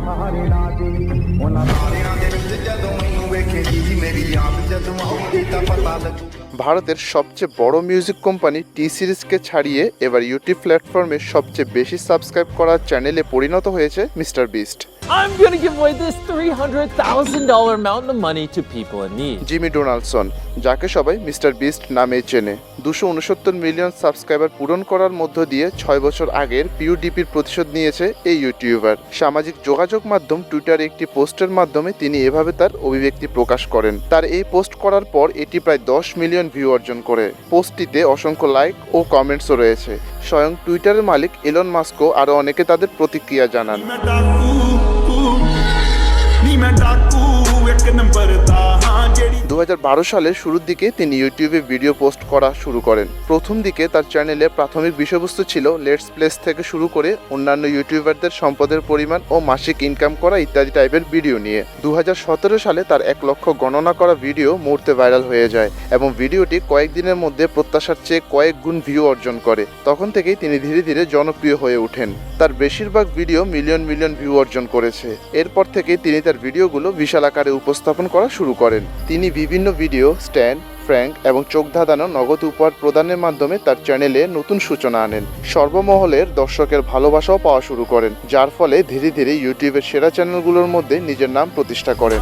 ਸਹਾਰਿਆਂ ਦੀ ਉਹਨਾਂ ਸਾਰਿਆਂ ਦੇ ਵਿੱਚ ਜਦੋਂ ਮੈਨੂੰ ਵੇਖੇਗੀ ਮੇਰੀ ਯਾਦ ਜਦੋਂ ਆਉਗੀ ਤਾਂ ਪਤਾ ਲੱਗੂ ভারতের সবচেয়ে বড় মিউজিক কোম্পানি টি সিরিজকে ছাড়িয়ে এবার ইউটিউব প্ল্যাটফর্মে সবচেয়ে বেশি সাবস্ক্রাইব করা চ্যানেলে পরিণত হয়েছে mister Beast I'm gonna give away this $300,000 mountain of money to people in need. Jimmy Donaldson যাকে সবাই মিস্টার বিস্ট নামে চেনে। দুশো উনসত্তর মিলিয়ন সাবস্ক্রাইবার পূরণ করার মধ্য দিয়ে ছয় বছর আগের পিউডিপির প্রতিশোধ নিয়েছে এই ইউটিউবার সামাজিক যোগাযোগ মাধ্যম টুইটারে একটি পোস্টের মাধ্যমে তিনি এভাবে তার অভিব্যক্তি প্রকাশ করেন। তার এই পোস্ট করার পর এটি প্রায় দশ মিলিয়ন ভিউ অর্জন করে। পোস্টটিতে অসংখ্য লাইক ও কমেন্টসও রয়েছে। স্বয়ং টুইটারের মালিক এলন মাস্কো আরও অনেকে তাদের প্রতিক্রিয়া জানান। ਇੱਕ ਨੰਬਰ ਦਾ সালে শুরুর দিকে তিনি ইউটিউবে ভিডিও পোস্ট করা শুরু করেন। প্রথম দিকে তার চ্যানেলে প্রাথমিক বিষয়বস্তু ছিল লেটস প্লেস থেকে শুরু করে অন্যান্য ইউটিউবারদের সম্পদের পরিমাণ ও মাসিক ইনকাম করা ইত্যাদি টাইপের ভিডিও নিয়ে। দু হাজার সতেরো সালে তার এক লক্ষ গণনা করা ভিডিও মুহূর্তে ভাইরাল হয়ে যায় এবং ভিডিওটি কয়েকদিনের মধ্যে প্রত্যাশার চেয়ে কয়েক গুণ ভিউ অর্জন করে। তখন থেকেই তিনি ধীরে ধীরে জনপ্রিয় হয়ে ওঠেন। তার বেশিরভাগ ভিডিও মিলিয়ন মিলিয়ন ভিউ অর্জন করেছে। এরপর থেকে তিনি তার ভিডিওগুলো বিশাল আকারে উপস্থাপন করা শুরু করেন। তিনি বিভিন্ন ভিডিও, স্ট্যান্ড, ফ্র্যাঙ্ক এবং চোখ ধাঁধানো নগদ উপহার প্রদানের মাধ্যমে তার চ্যানেলে নতুন সূচনা আনেন। সর্বমহলের দর্শকের ভালোবাসাও পাওয়া শুরু করেন, যার ফলে ধীরে ধীরে ইউটিউবের সেরা চ্যানেলগুলোর মধ্যে নিজের নাম প্রতিষ্ঠা করেন।